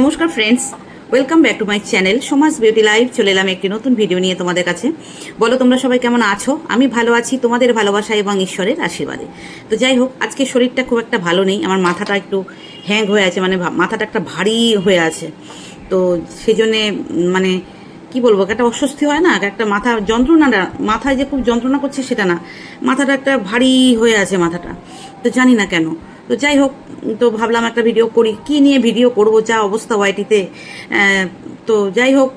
নমস্কার friends welcome back to my channel Samaj beauty live চলে এলাম একটি নতুন ভিডিও নিয়ে তোমাদের কাছে। বলো, তোমরা সবাই কেমন আছো? আমি ভালো আছি, তোমাদের ভালোবাসা এবং ঈশ্বরের আশীর্বাদে। তো যাই হোক, আজকে শরীরটা খুব একটা ভালো নেই, আমার মাথাটা একটু হ্যাং হয়ে আছে মানে মাথাটা একটা ভারী হয়ে আছে। তো সেই জন্যে মানে কি বলব, একটা অস্বস্তি হয় না? একটা মাথা যন্ত্রণাটা মাথায় যে খুব যন্ত্রণা করছে সেটা না। মাথাটা একটা ভারী হয়ে আছে মাথাটা। তো জানি না কেন। তো যাই হোক, তো ভাবলাম একটা ভিডিও করি। কি নিয়ে ভিডিও করব? যা অবস্থা ওয়াইটিতে তো। যাই হোক,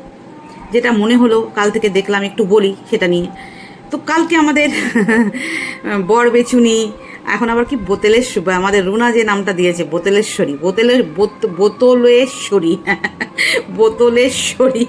যেটা মনে হলো, কাল থেকে দেখলাম, একটু বলি সেটা নিয়ে। তো কালকে আমাদের বর বেচুনি এখন আবার কি বোতলেশ্বরী, আমাদের রুনা যে নামটা দিয়েছে, বোতলেশ্বরী, বোতলের বোত- বোতলেশ্বরী বোতলেশ্বরী,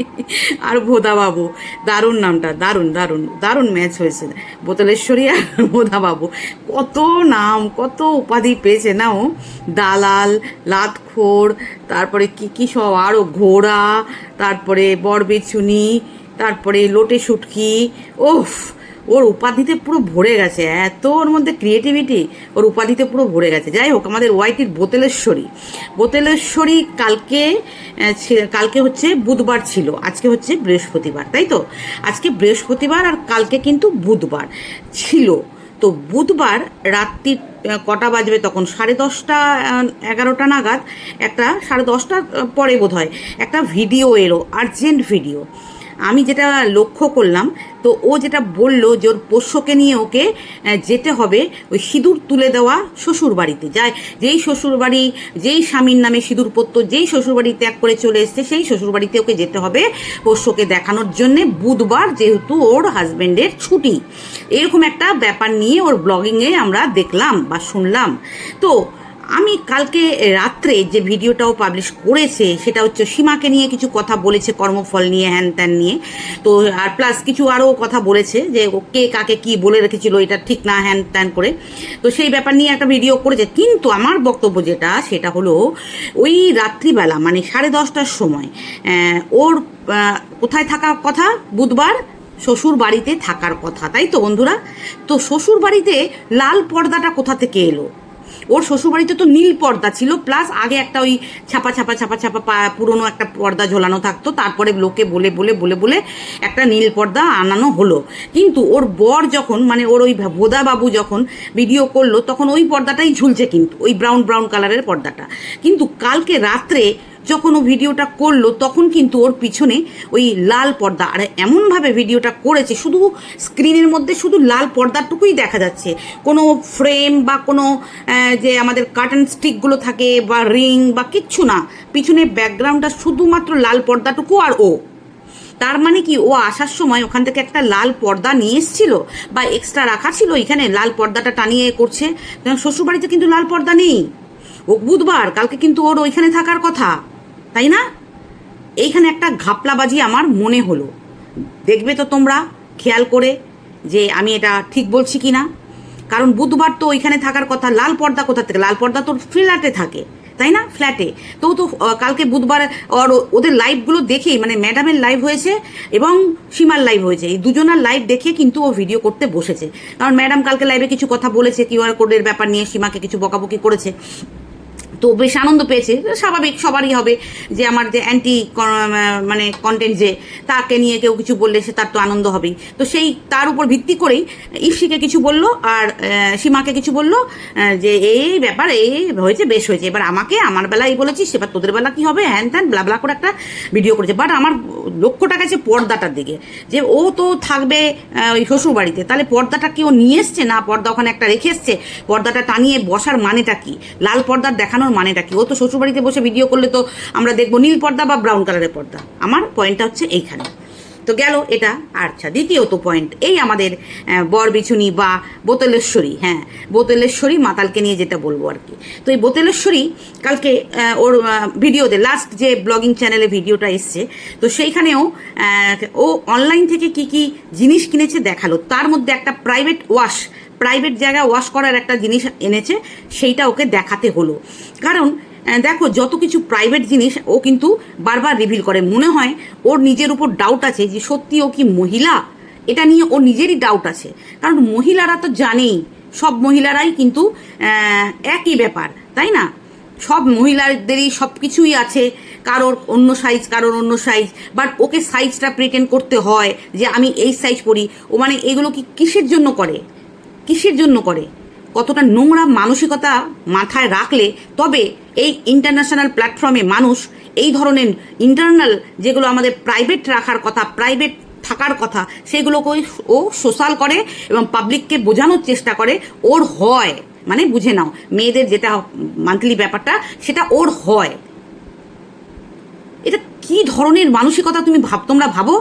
আর ভোদাবাবু, দারুণ নামটা, দারুণ দারুণ দারুণ ম্যাচ হয়েছে। বোতলেশ্বরী আর ভোদাবাবু, কত নাম, কত উপাধি পেয়েছে না ও দালাল, লাতখোর, তারপরে কি কি সব আরও ঘোড়া, তারপরে বরবেচুনি, তারপরে লোটে শুটকি ওফ ওর উপাধিতে পুরো ভরে গেছে, এত ওর মধ্যে ক্রিয়েটিভিটি ওর উপাধিতে পুরো ভরে গেছে। যাই হোক, আমাদের ওয়াইটির বোতলেশ্বরী। বোতলেশ্বরী কালকে কালকে হচ্ছে বুধবার ছিল, আজকে হচ্ছে বৃহস্পতিবার, তাই তো? আজকে বৃহস্পতিবার আর কালকে কিন্তু বুধবার ছিল। তো বুধবার রাত্রি কটা বাজবে তখন? সাড়ে দশটা এগারোটা নাগাদ একটা, সাড়ে দশটার পরে বোধ হয় একটা ভিডিও এলো আর্জেন্ট ভিডিও আমি যেটা লক্ষ্য করলাম তো ও যেটা বলল যে ওর পোষ্যকে নিয়ে ওকে যেতে হবে ওই সিঁদুর তুলে দেওয়া শ্বশুর বাড়িতে যায় যেই শ্বশুর বাড়ি যেই স্বামীর নামে সিঁদুর পরতো যেই শ্বশুর বাড়ি ত্যাগ করে চলে এসছে, সেই শ্বশুর বাড়িতে ওকে যেতে হবে পোষ্যকে দেখানোর জন্যে। বুধবার যেহেতু ওর হাজব্যান্ডের ছুটি। এরকম একটা ব্যাপার নিয়ে ওর ব্লগিংয়ে আমরা দেখলাম বা শুনলাম। তো আমি কালকে রাত্রে যে ভিডিওটাও পাবলিশ করেছে, সেটা হচ্ছে সীমাকে নিয়ে কিছু কথা বলেছে, কর্মফল নিয়ে, হ্যান ত্যান নিয়ে। তো আর প্লাস কিছু আরও কথা বলেছে যে কে কাকে কি বলে রেখেছিল, এটা ঠিক না, হ্যান ত্যান করে। তো সেই ব্যাপার নিয়ে একটা ভিডিও করেছে। কিন্তু আমার বক্তব্য যেটা, সেটা হলো ওই রাত্রিবেলা মানে সাড়ে দশটার সময় ওর কোথায় থাকার কথা? বুধবার শ্বশুর বাড়িতে থাকার কথা, তাই তো বন্ধুরা? তো শ্বশুর বাড়িতে লাল পর্দাটা কোথা থেকে এলো? ওর শ্বশুরবাড়িতে তো নীল পর্দা ছিল প্লাস আগে একটা ওই ছাপা ছাপা ছাপা ছাপা পুরনো একটা পর্দা ঝোলানো থাকতো, তারপরে লোকে বলে বলে বলে বলে একটা নীল পর্দা আনানো হলো। কিন্তু ওর বর যখন মানে ওর ওই ভোদা বাবু যখন ভিডিও করল, তখন ওই পর্দাটাই ঝুলছে কিন্তু, ওই ব্রাউন ব্রাউন কালারের পর্দাটা। কিন্তু কালকে রাত্রে যখন ও ভিডিওটা করল, তখন কিন্তু ওর পিছনে ওই লাল পর্দা। আর এমনভাবে ভিডিওটা করেছে, শুধু স্ক্রিনের মধ্যে শুধু লাল পর্দাটুকুই দেখা যাচ্ছে। কোনো ফ্রেম বা কোনো যে আমাদের কার্টন স্টিকগুলো থাকে বা রিং বা কিচ্ছু না পিছনে ব্যাকগ্রাউন্ডটা শুধুমাত্র লাল পর্দাটুকু আর ও। তার মানে কি, ও আসার সময় ওখান থেকে একটা লাল পর্দা নিয়ে এসেছিল বা এক্সট্রা রাখা ছিল, এখানে লাল পর্দাটা টানিয়ে করছে। শ্বশুরবাড়িতে কিন্তু লাল পর্দা নেই। ও বুধবার, কালকে কিন্তু ওর ওইখানে থাকার কথা। তাই না? এইখানে একটা ঘাপলাবাজি আমার মনে হলো। দেখবে তো তোমরা, খেয়াল করে যে আমি এটা ঠিক বলছি কি না কারণ বুধবার তো ওইখানে থাকার কথা, লাল পর্দা কোথা থেকে? লাল পর্দা তো ফ্ল্যাটে থাকে, তাই না? ফ্ল্যাটে। তো তো কালকে বুধবার ওর ওদের লাইভগুলো দেখেই মানে ম্যাডামের লাইভ হয়েছে এবং সীমার লাইভ হয়েছে। এই দুজনার লাইভ দেখে কিন্তু ও ভিডিও করতে বসেছে। কারণ ম্যাডাম কালকে লাইভে কিছু কথা বলেছে কিউআর কোডের ব্যাপার নিয়ে সীমাকে কিছু বকাবকি করেছে। তো বেশ আনন্দ পেয়েছে। স্বাভাবিক, সবারই হবে যে আমার যে অ্যান্টি মানে কন্টেন্ট যে, তাকে নিয়ে কেউ কিছু বললে সে তার তো আনন্দ হবেই। তো সেই, তার উপর ভিত্তি করেই ইফসিকে কিছু বলল আর সীমাকে কিছু বলল যে এই ব্যাপার, এই হয়েছে, বেশ হয়েছে। এবার আমাকে, আমার বেলা এই বলেছিস, এবার তোদের বেলা কি হবে? হ্যান ত্যান ব্লা করে একটা ভিডিও করেছে। বাট আমার লক্ষ্যটা গেছে পর্দাটার দিকে। যে ও তো থাকবে ওই শ্বশুর বাড়িতে তাহলে পর্দাটা কি ও নিয়ে এসছে? না, পর্দা ওখানে একটা রেখে এসছে? পর্দাটা টানিয়ে বসার মানেটা কি? লাল পর্দার দেখানোর মানেটা কি? ও তো শ্বশুর বাড়িতে বসে ভিডিও করলে তো আমরা দেখব নীল পর্দা বা ব্রাউন কালারের পর্দা। আমার পয়েন্টটা হচ্ছে এইখানে। তো গেল এটা আচ্ছা দ্বিতীয়ত পয়েন্ট এই আমাদের বর বিছুনি বা বোতলেশ্বরী হ্যাঁ বোতলেশ্বরী মাতালকে নিয়ে যেটা বলব আর কি। তো এই বোতলেশ্বরী কালকে ওর ভিডিওতে লাস্ট যে ব্লগিং চ্যানেলে ভিডিওটা এসছে, তো সেইখানেও ও অনলাইন থেকে কি কি জিনিস কিনেছে দেখাল, তার মধ্যে একটা প্রাইভেট ওয়াশ প্রাইভেট জায়গায় ওয়াশ করার একটা জিনিস এনেছে, সেইটা ওকে দেখাতে হলো। কারণ দেখো, যত কিছু প্রাইভেট জিনিস, ও কিন্তু বারবার রিভিল করে। মনে হয়, ওর নিজের উপর ডাউট আছে যে সত্যি ও কি মহিলা? এটা নিয়ে ওর নিজেরই ডাউট আছে। কারণ মহিলারা তো জানেই, সব মহিলারাই কিন্তু একই ব্যাপার, তাই না? সব মহিলাদেরই সব কিছুই আছে, কারোর অন্য সাইজ কারোর অন্য সাইজ বাট ওকে সাইজটা প্রিটেন্ড করতে হয় যে আমি এই সাইজ পরি। ও মানে এগুলো কি কিসের জন্য করে? কিসের জন্য করে? কতটা নোংরা মানসিকতা মাথায় রাখলে তবে এই ইন্টারন্যাশনাল প্ল্যাটফর্মে মানুষ এই ধরনের ইন্টারনাল যেগুলো আমাদের প্রাইভেট রাখার কথা প্রাইভেট থাকার কথা সেগুলোকে ও সোশ্যাল করে এবং পাবলিককে বোঝানোর চেষ্টা করে, ওর হয়। মানে বুঝে নাও, মেয়েদের যেটা মান্থলি ব্যাপারটা, সেটা ওর হয়। এটা কি ধরনের মানসিকতা তুমি ভাব, তোমরা ভাবো?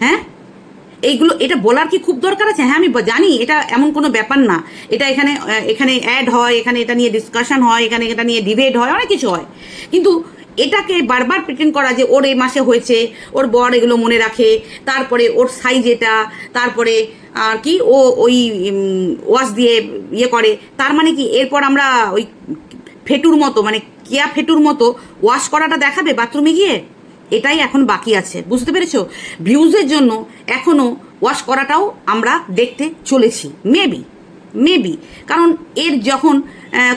হ্যাঁ? এইগুলো, এটা বলার কি খুব দরকার আছে? হ্যাঁ আমি জানি, এটা এমন কোনো ব্যাপার না। এটা এখানে এখানে অ্যাড হয়, এখানে এটা নিয়ে ডিসকাশন হয়, এখানে এটা নিয়ে ডিবেট হয়, অনেক কিছু হয়। কিন্তু এটাকে বারবার প্রিটেন্ড করা যে ওর এই মাসে হয়েছে, ওর বর এগুলো মনে রাখে, তারপরে ওর সাইজ এটা, তারপরে আর কি ও ওই ওয়াশ দিয়ে ইয়ে করে, তার মানে কি এরপর আমরা ওই ফেটুর মতো মানে কেয়া ফেটুর মতো ওয়াশ করাটা দেখাবে বাথরুমে গিয়ে? এটাই এখন বাকি আছে। বুঝতে পেরেছ? ভিউজের জন্য এখনও ওয়াশ করাটাও আমরা দেখতে চলেছি। মেবি মেবি কারণ এর যখন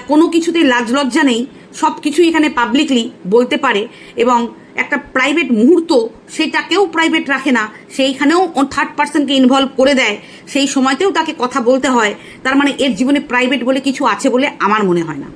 কোনো কিছুতেই লাজ লজ্জা নেই সব কিছুই এখানে পাবলিকলি বলতে পারে এবং একটা প্রাইভেট মুহূর্ত সেটাকেও প্রাইভেট রাখে না, সেইখানেও থার্ড পার্সনকে ইনভলভ করে দেয়, সেই সময়তেও তাকে কথা বলতে হয়। তার মানে এর জীবনে প্রাইভেট বলে কিছু আছে বলে আমার মনে হয় না।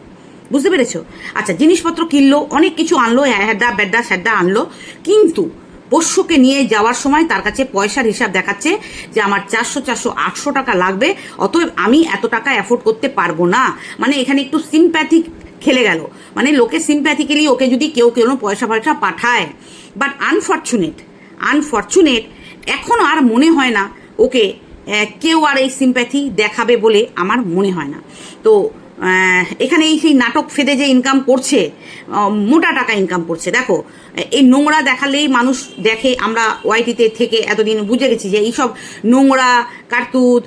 বুঝতে পেরেছ? আচ্ছা জিনিসপত্র কিনলো, অনেক কিছু আনলো হ্যাডা ব্যাডা, স্যাডা আনলো। কিন্তু পোষ্যকে নিয়ে যাওয়ার সময় তার কাছে পয়সার হিসাব দেখাচ্ছে যে আমার চারশো চারশো, আটশো টাকা লাগবে, অতএব আমি এত টাকা অ্যাফোর্ড করতে পারব না। মানে এখানে একটু সিম্প্যাথিক খেলে গেল। মানে লোকে সিম্প্যাথিক্যালি ওকে যদি কেউ কেউ পয়সা পয়সা পাঠায়। বাট আনফর্চুনেট আনফর্চুনেট এখন আর মনে হয় না ওকে কেউ আর এই সিম্প্যাথি দেখাবে বলে আমার মনে হয় না। তো এখানে এই সেই নাটক ফেদে যে ইনকাম করছে মোটা টাকা ইনকাম করছে। দেখো এই নোংরা দেখালেই মানুষ দেখে আমরা ওয়াইটিতে থেকে এতদিন বুঝে গেছি যে এইসব নোংরা কার্তুত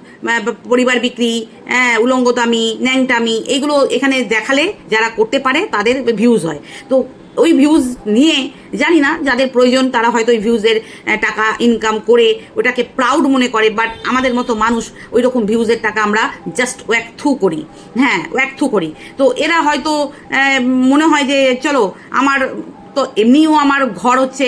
পরিবার বিক্রি হ্যাঁ, উলঙ্গতামি ন্যাংটামি এইগুলো এখানে দেখালে যারা করতে পারে তাদের ভিউজ হয়। তো ওই ভিউজ নিয়ে, জানি না, যাদের প্রয়োজন, তারা হয়তো ওই ভিউজের টাকা ইনকাম করে ওটাকে প্রাউড মনে করে বাট আমাদের মতো মানুষ ওই রকম ভিউজের টাকা আমরা জাস্ট ওয়াক থ্রু করি। হ্যাঁ ওয়াক থ্রু করি। তো এরা হয়তো মনে হয় যে, চলো, আমার, তো এমনিও আমার ঘর হচ্ছে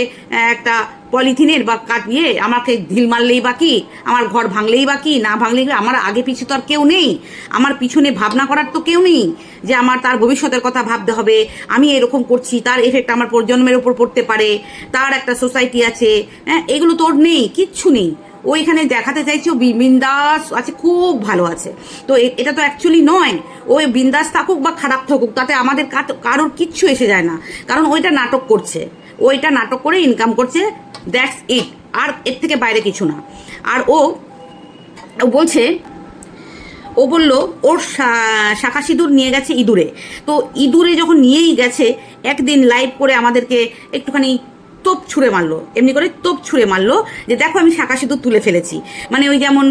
একটা পলিথিনের বা কাট ইয়ে আমাকে ঢিল মারলেই বাকি আমার ঘর ভাঙলেই বাকি না ভাঙলেই বা- আমার আগে পিছু তো আর কেউ নেই। আমার পিছনে ভাবনা করার তো কেউ নেই যে আমার তার ভবিষ্যতের কথা ভাবতে হবে। আমি এরকম করছি, তার এফেক্ট আমার প্রজন্মের উপর পড়তে পারে, তার একটা সোসাইটি আছে। হ্যাঁ এগুলো তোর নেই, কিচ্ছু নেই। ও এখানে দেখাতে চাইছে, ও বি- বিন্দাস আছে, খুব ভালো আছে। তো এটা তো অ্যাকচুয়ালি নয়। ও বিন্দাস থাকুক বা খারাপ থাকুক, তাতে আমাদের কারোর কিচ্ছু এসে যায় না। কারণ ওইটা নাটক করছে। ওইটা নাটক করে ইনকাম করছে দ্যাটস ইট আর এর থেকে বাইরে কিছু না। আর ও বলছে, ও বলল, ওর শাখা সিঁদুর নিয়ে গেছে ইঁদুরে। তো ইঁদুরে যখন নিয়েই গেছে, একদিন লাইভ করে আমাদেরকে একটুখানি তোপ ছুঁড়ে মারলো। এমনি করে তোপ ছুঁড়ে মারলো যে দেখো আমি শাখা সিঁদুর তুলে ফেলেছি। মানে ওই যেমন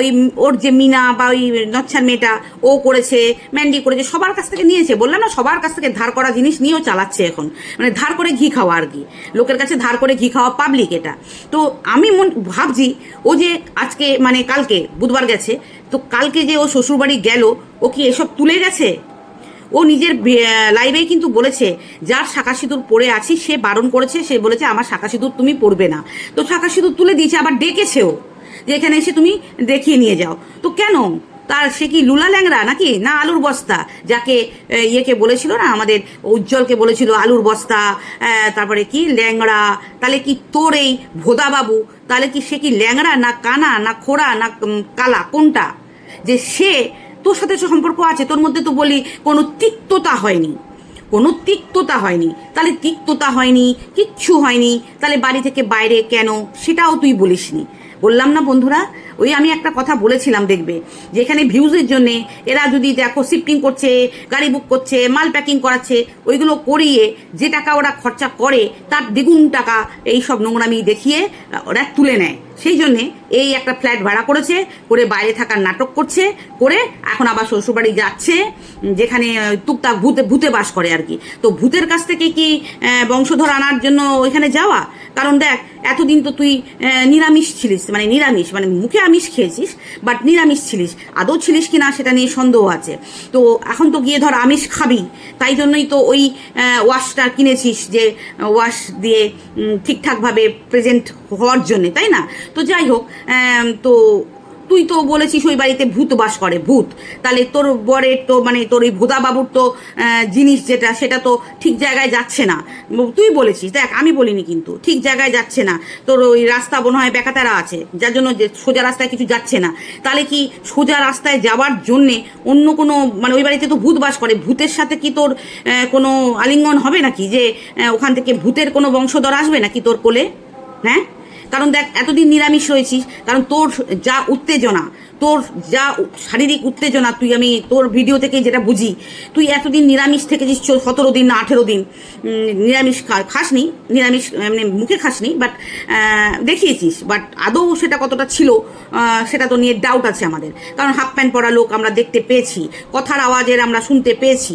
ওই ওর যে মিনা বা ওই নচ্ছার মেয়েটা, ও করেছে, ম্যান্ডি করেছে, সবার কাছ থেকে নিয়েছে। বললাম না, সবার কাছ থেকে ধার করা জিনিস নিয়েও চালাচ্ছে এখন। মানে ধার করে ঘি খাওয়া আর কি। লোকের কাছে ধার করে ঘি খাওয়া পাবলিক এটা। তো আমি মন, ভাবছি, ও যে আজকে মানে কালকে, বুধবার গেছে, তো কালকে যে ও শ্বশুরবাড়ি গেল, ও কি এসব তুলে গেছে? ও নিজের লাইভেই কিন্তু বলেছে, যার শাখা সিঁদুর পরে আছি, সে বারণ করেছে, সে বলেছে, আমার শাখা সিঁদুর তুমি পরবে না। তো শাখা সিঁদুর তুলে দিয়েছে, আবার ডেকেছেও যে এখানে এসে তুমি দেখিয়ে নিয়ে যাও। তো কেন? তার সে কি লুলা ল্যাংরা নাকি? না আলুর বস্তা? যাকে ইয়েকে বলেছিল না, আমাদের উজ্জ্বলকে বলেছিল আলুর বস্তা তারপরে কি ল্যাংড়া? তাহলে কি তোর এই ভোদাবাবু? তাহলে কি সে কি ল্যাংড়া না কানা না খোড়া না কালা? কোনটা? যে সে তোর সাথে যে সম্পর্ক আছে, তোর মধ্যে তো বলি কোনো তিক্ততা হয়নি। কোনো তিক্ততা হয়নি। তাহলে তিক্ততা হয়নি, কিচ্ছু হয়নি, তাহলে বাড়ি থেকে বাইরে কেন, সেটাও তুই বলিসনি। বললাম না বন্ধুরা ওই আমি একটা কথা বলেছিলাম, দেখবে? যেখানে ভিউজের জন্য এরা যদি দেখো শিফটিং করছে, গাড়ি বুক করছে, মাল প্যাকিং করাচ্ছে, ওইগুলো করিয়ে যে টাকা ওরা খরচা করে, তার দ্বিগুণ টাকা এই সব নোংরামি দেখিয়ে ওরা তুলে নেয়। সেই জন্যে এই একটা ফ্ল্যাট ভাড়া করেছে, করে বাইরে থাকার নাটক করছে, করে এখন আবার শ্বশুরবাড়ি যাচ্ছে যেখানে টুকটাক ভূতে ভূতে বাস করে আর কি। তো ভূতের কাছ থেকে কি বংশধর আনার জন্য ওইখানে যাওয়া? কারণ দেখ, এতদিন তো তুই নিরামিষ ছিলিস মানে নিরামিষ মানে মুখে আমিষ খেয়েছিস বাট নিরামিষ ছিলিস। আদৌ ছিলিস কি না সেটা নিয়ে সন্দেহ আছে। তো এখন তো গিয়ে ধর আমিষ খাবি, তাই জন্যই তো ওই ওয়াশটা কিনেছিস যে ওয়াশ দিয়ে ঠিকঠাকভাবে প্রেজেন্ট হওয়ার জন্যে, তাই না? তো যাই হোক তো তুই তো বলেছিস ওই বাড়িতে ভূত বাস করে, ভূত। তাহলে তোর বরের তো মানে তোর ওই ভোদা বাবুর তো জিনিস যেটা, সেটা তো ঠিক জায়গায় যাচ্ছে না। তুই বলেছিস, দেখ, আমি বলিনি কিন্তু, ঠিক জায়গায় যাচ্ছে না। তোর ওই রাস্তা মনে হয় বেকাতারা আছে, যার জন্য সোজা রাস্তায় কিছু যাচ্ছে না। তাহলে কি সোজা রাস্তায় যাওয়ার জন্যে অন্য কোনো মানে ওই বাড়িতে তো ভূত বাস করে, ভূতের সাথে কি তোর কোনো আলিঙ্গন হবে নাকি? যে ওখান থেকে ভূতের কোনো বংশধর আসবে নাকি তোর কোলে? হ্যাঁ? কারণ দেখ, এতদিন নিরামিষ রয়েছিস, কারণ তোর যা উত্তেজনা, তোর যা শারীরিক উত্তেজনা, তুই আমি তোর ভিডিও থেকে যেটা বুঝি, তুই এতদিন নিরামিষ থেকেছিস সতেরো দিন না আঠেরো দিন। নিরামিষ খাসনি, নিরামিষ মানে মুখে খাসনি বাট দেখিয়েছিস বাট আদৌ সেটা কতটা ছিল সেটা তো নিয়ে ডাউট আছে আমাদের। কারণ হাফ প্যান্ট পরা লোক আমরা দেখতে পেয়েছি, কথার আওয়াজের আমরা শুনতে পেয়েছি।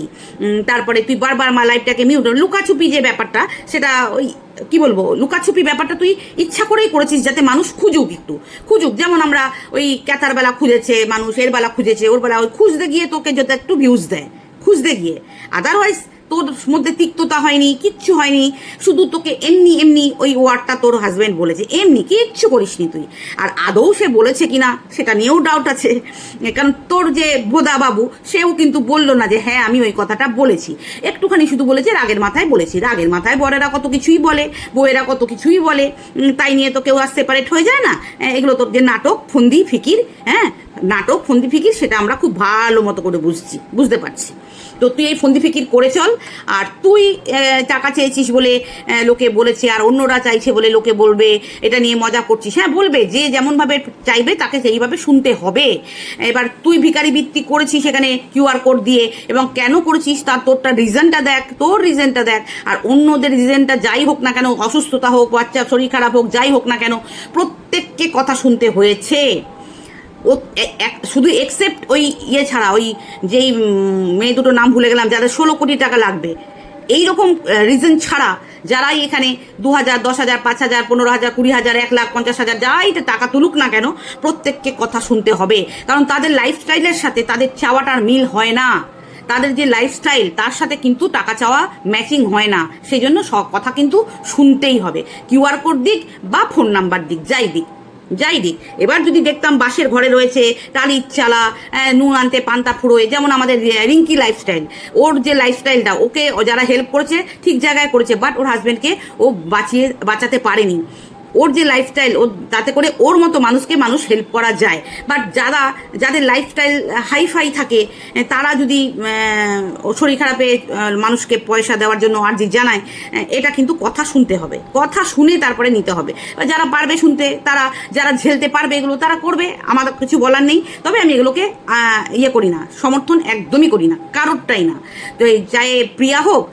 তারপরে তুই বারবার মা লাইফটাকে মিউট লুকাছুপি যে ব্যাপারটা, সেটা ওই কি বলব, লুকাছুপি ব্যাপারটা তুই ইচ্ছা করেই করেছিস যাতে মানুষ খুঁজুক একটু। খুঁজুক, যেমন আমরা ওই ক্যাতার বেলা খুঁজেছে, মানুষ এর বেলা খুঁজেছে, ওর বেলা ওই খুঁজতে গিয়ে তোকে যাতে একটু ভিউজ দেয়। খুঁজতে গিয়ে। আদারওয়াইজ তোর মধ্যে তিক্ততা হয়নি, কিচ্ছু হয়নি, শুধু তোকে এমনি এমনি ওই ওয়ার্ডটা তোর হাজবেন্ড বলেছে, এমনি কিচ্ছু করিসনি তুই। আর আদৌ সে বলেছে কিনা, সেটা নিয়েও ডাউট আছে। কারণ তোর যে বোদা বাবু সেও কিন্তু বলল না যে হ্যাঁ আমি ওই কথাটা বলেছি। একটুখানি শুধু বলেছে, রাগের মাথায় বলেছি। রাগের মাথায় বরেরা কত কিছুই বলে, বউয়েরা কত কিছুই বলে তাই নিয়ে তো কেউ আর সেপারেট হয়ে যায় না? এগুলো তোর যে নাটক, ফন্দি, ফিকির হ্যাঁ নাটক ফন্দি ফিকির সেটা আমরা খুব ভালো মতো করে বুঝছি, বুঝতে পারছি। তো তুই এই ফন্দি ফিকির করে চল, আর তুই টাকা চেয়েছিস বলে লোকে বলেছে, আর অন্যরা চাইছে বলে লোকে বলবে, এটা নিয়ে মজা করছিস। হ্যাঁ বলবে, যে যেমনভাবে চাইবে, তাকে সেইভাবে শুনতে হবে। এবার তুই ভিকারি বৃত্তি করেছিস সেখানে কিউআর কোড দিয়ে, এবং কেন করেছিস, তার তোরটা রিজনটা দেখ, তোর রিজনটা দেখ, আর অন্যদের রিজনটা যাই হোক না কেন, অসুস্থতা হোক, বাচ্চা শরীর খারাপ হোক, যাই হোক না কেন, প্রত্যেককে কথা শুনতে হয়েছে। ও শুধু এক্সেপ্ট ওই ইয়ে ছাড়া, ওই যেই মেয়ে দুটো নাম ভুলে গেলাম, যাদের ষোলো কোটি টাকা লাগবে। এই রকম রিজন ছাড়া যারাই এখানে দু হাজার দশ হাজার পাঁচ হাজার পনেরো হাজার কুড়ি হাজার এক লাখ পঞ্চাশ হাজার যাই টাকা তুলুক না কেন, প্রত্যেককে কথা শুনতে হবে। কারণ তাদের লাইফস্টাইলের সাথে তাদের চাওয়াটার মিল হয় না। তাদের যে লাইফস্টাইল তার সাথে কিন্তু টাকা চাওয়া ম্যাচিং হয় না। সেই জন্য সব কথা কিন্তু শুনতেই হবে। কিউআর কোড দিক বা ফোন নাম্বার দিক, যাই দিক। যাই দিক। এবার যদি দেখতাম বাসের ঘরে রয়েছে টালির চালা নুন আনতে পান্তা ফুরোয়, যেমন আমাদের রিঙ্কি লাইফস্টাইল ওর যে লাইফস্টাইলটা ওকে যারা হেল্প করেছে, ঠিক জায়গায় করেছে বাট ওর হাজব্যান্ডকে ও বাঁচিয়ে, বাঁচাতে পারেনি। ওর যে লাইফস্টাইল ও তাতে করে ওর মতো মানুষকে মানুষ হেল্প করা যায়। বাট যারা, যাদের লাইফস্টাইল হাইফাই থাকে তারা যদি শরীর খারাপে মানুষকে পয়সা দেওয়ার জন্য আর্জি জানায় এটা কিন্তু কথা শুনতে হবে। কথা শুনে তারপরে নিতে হবে। যারা পারবে শুনতে, তারা, যারা ঝেলতে পারবে এগুলো, তারা করবে। আমাদের কিছু বলার নেই। তবে আমি এগুলোকে ইয়ে করি না, সমর্থন একদমই করি না, কারোরটাই না। তো চায়ে প্রিয়া হোক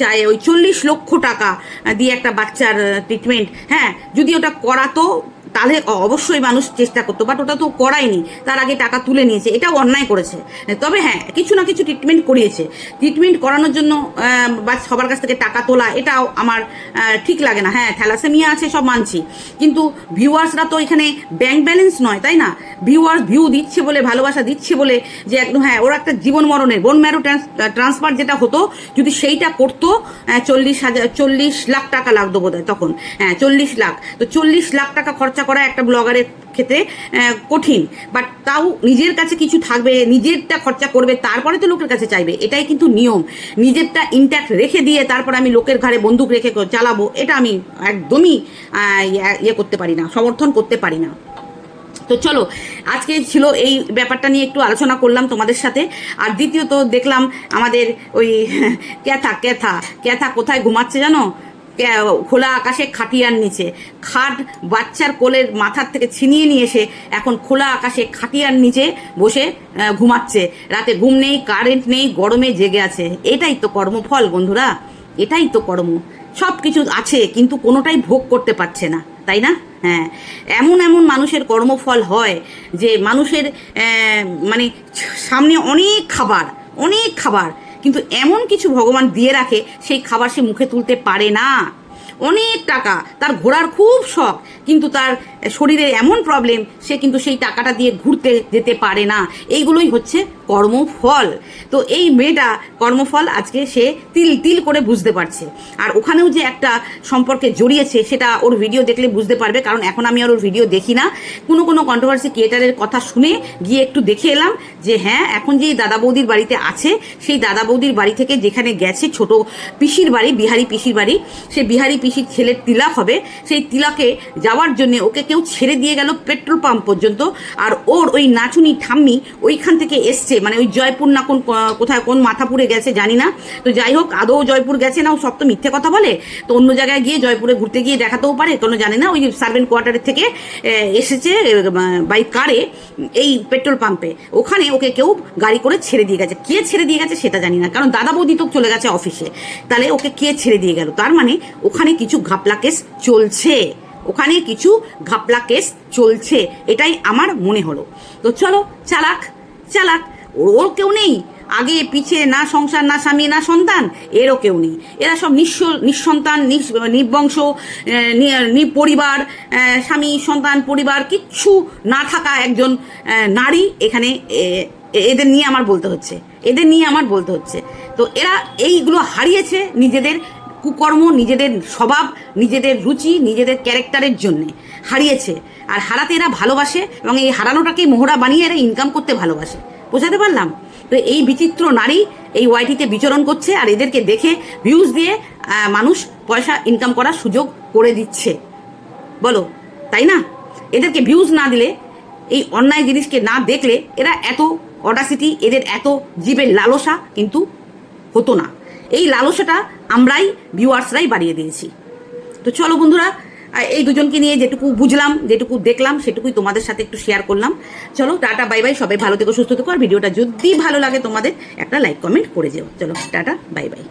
চায়ে ওই চল্লিশ লক্ষ টাকা দিয়ে একটা বাচ্চার ট্রিটমেন্ট হ্যাঁ যদি ওটা করাতো তাহলে অবশ্যই মানুষ চেষ্টা করতো বাট ওটা তো করায়নি, তার আগে টাকা তুলে নিয়েছে, এটাও অন্যায় করেছে। তবে হ্যাঁ কিছু না কিছু ট্রিটমেন্ট করিয়েছে। ট্রিটমেন্ট করানোর জন্য বা সবার কাছ থেকে টাকা তোলা, এটাও আমার ঠিক লাগে না। হ্যাঁ থ্যালাসেমিয়া আছে, সব মানছি। কিন্তু ভিউয়ার্সরা তো এখানে ব্যাংক ব্যালেন্স নয়, তাই না? ভিউয়ার্স ভিউ দিচ্ছে বলে, ভালোবাসা দিচ্ছে বলে, যে একদম হ্যাঁ ওরা একটা জীবন মরণের বোন ম্যারো ট্রান্সফার যেটা হতো, যদি সেইটা করতো চল্লিশ হাজার, চল্লিশ লাখ টাকা লাগতো বোধ তখন। হ্যাঁ চল্লিশ লাখ। তো চল্লিশ লাখ টাকা খরচা করা একটা ব্লগারের ক্ষেত্রে কঠিন। বাট তাও নিজের কাছে কিছু থাকবে, নিজেরটা খরচা করবে, তারপরে তো লোকের কাছে চাইবে। এটাই কিন্তু নিয়ম। নিজেরটা ইন্ট্যাক্ট রেখে দিয়ে তারপর আমি লোকের ঘাড়ে বন্দুক রেখে চালাবো, এটা আমি একদমই ইয়ে- ইয়ে করতে পারি না, সমর্থন করতে পারি না। তো চলো, আজকে ছিল এই ব্যাপারটা নিয়ে একটু আলোচনা করলাম তোমাদের সাথে। আর দ্বিতীয়ত দেখলাম আমাদের ওই ক্যাথা ক্যাথা ক্যাথা কোথায় ঘুমাচ্ছে জানো? খোলা আকাশে খাটিয়ার নিচে। খাট বাচ্চার কোলের মাথার থেকে ছিনিয়ে নিয়ে এসে এখন খোলা আকাশে খাটিয়ার নিচে বসে ঘুমাচ্ছে। রাতে ঘুম নেই কারেন্ট নেই, গরমে জেগে আছে। এটাই তো কর্মফল, বন্ধুরা। এটাই তো কর্ম। সব কিছু আছে, কিন্তু কোনোটাই ভোগ করতে পারছে না, তাই না? হ্যাঁ। এমন এমন মানুষের কর্মফল হয় যে মানুষের মানে সামনে অনেক খাবার অনেক খাবার কিন্তু এমন কিছু ভগবান দিয়ে রাখে, সেই খাবার সে মুখে তুলতে পারে না। অনেক টাকা, তার ঘোরার খুব শখ, কিন্তু তার শরীরে এমন প্রবলেম সে কিন্তু সেই টাকাটা দিয়ে ঘুরতে যেতে পারে না। এইগুলোই হচ্ছে কর্মফল। তো এই মেয়েটা কর্মফল আজকে সে তিল তিল করে বুঝতে পারছে। আর ওখানেও যে একটা সম্পর্কে জড়িয়েছে, সেটা ওর ভিডিও দেখলে বুঝতে পারবে, কারণ এখন আমি আর ওর ভিডিও দেখি না। কোনো কোনো কন্ট্রোভার্সি ক্রিয়েটারের কথা শুনে গিয়ে একটু দেখে এলাম যে হ্যাঁ এখন যেই দাদা বৌদির বাড়িতে আছে, সেই দাদা বৌদির বাড়ি থেকে যেখানে গেছে ছোট পিসির বাড়ি, বিহারি পিসির বাড়ি, সে বিহারি পিসির ছেলের তিলক হবে। সেই তিলাকে যাওয়ার জন্য ওকে কেউ ছেড়ে দিয়ে গেল পেট্রোল পাম্প পর্যন্ত। আর ওর ওই নাচুনি ঠাম্মি ওইখান থেকে এসছে। মানে ওই জয়পুর না কোন, কোথায়, কোন মাথাপুরে গেছে জানি না। তো যাই হোক, আদৌ জয়পুর গেছে না, ও সব তো মিথ্যে কথা বলে। তো অন্য জায়গায় গিয়ে জয়পুরে ঘুরতে গিয়ে দেখাতেও পারে। কোনো জানি না, ওই সার্ভেন্ট কোয়ার্টারের থেকে এসেছে বাই কারে, এই পেট্রোল পাম্পে। ওখানে ওকে কেউ গাড়ি করে ছেড়ে দিয়ে গেছে। কে ছেড়ে দিয়ে গেছে সেটা জানি না। কারণ দাদা বৌদি তো চলে গেছে অফিসে। তাহলে ওকে কে ছেড়ে দিয়ে গেল? তার মানে ওখানে কিছু ঘাপলা কেস চলছে। ওখানে কিছু ঘাপলা কেস চলছে এটাই আমার মনে হলো। তো চলো চালাক চালাক ওর কেউ নেই। আগে পিছে না সংসার না স্বামী না সন্তান এরও কেউ নেই। এরা সব নিঃস্ব নিঃসন্তান নিঃ- নির্বংশ আহ, নি- নিপরিবার স্বামী সন্তান পরিবার কিচ্ছু না থাকা একজন নারী এখানে এদের নিয়ে আমার বলতে হচ্ছে। এদের নিয়ে আমার বলতে হচ্ছে। তো এরা এইগুলো হারিয়েছে নিজেদের কুকর্ম নিজেদের স্বভাব, নিজেদের রুচি, নিজেদের ক্যারেক্টারের জন্যে হারিয়েছে। আর হারাতে এরা ভালোবাসে এবং এই হারানোটাকেই মোহরা বানিয়ে এরা ইনকাম করতে ভালোবাসে। বোঝাতে পারলাম? তো এই বিচিত্র নারী এই ওয়াইটিতে বিচরণ করছে আর এদেরকে দেখে ভিউজ দিয়ে মানুষ পয়সা ইনকাম করার সুযোগ করে দিচ্ছে। বলো, তাই না? এদেরকে ভিউজ না দিলে, এই অন্যায় জিনিসকে না দেখলে এরা এত অডাসিটি এদের এত জীবের লালসা কিন্তু হতো না। এই লালসাটা আমরাই ভিউয়ার্সরাই বাড়িয়ে দিয়েছি। তো চলো বন্ধুরা এই দুজনকে নিয়ে যেটুকু বুঝলাম, যেটুকু দেখলাম, সেটুকুই তোমাদের সাথে একটু শেয়ার করলাম। চলো, টাটা বাই বাই সবাই ভালো থেকো, সুস্থ থেকো, আর ভিডিওটা যদি ভালো লাগে তোমাদের, একটা লাইক কমেন্ট করে যেও। চলো, টাটা বাই বাই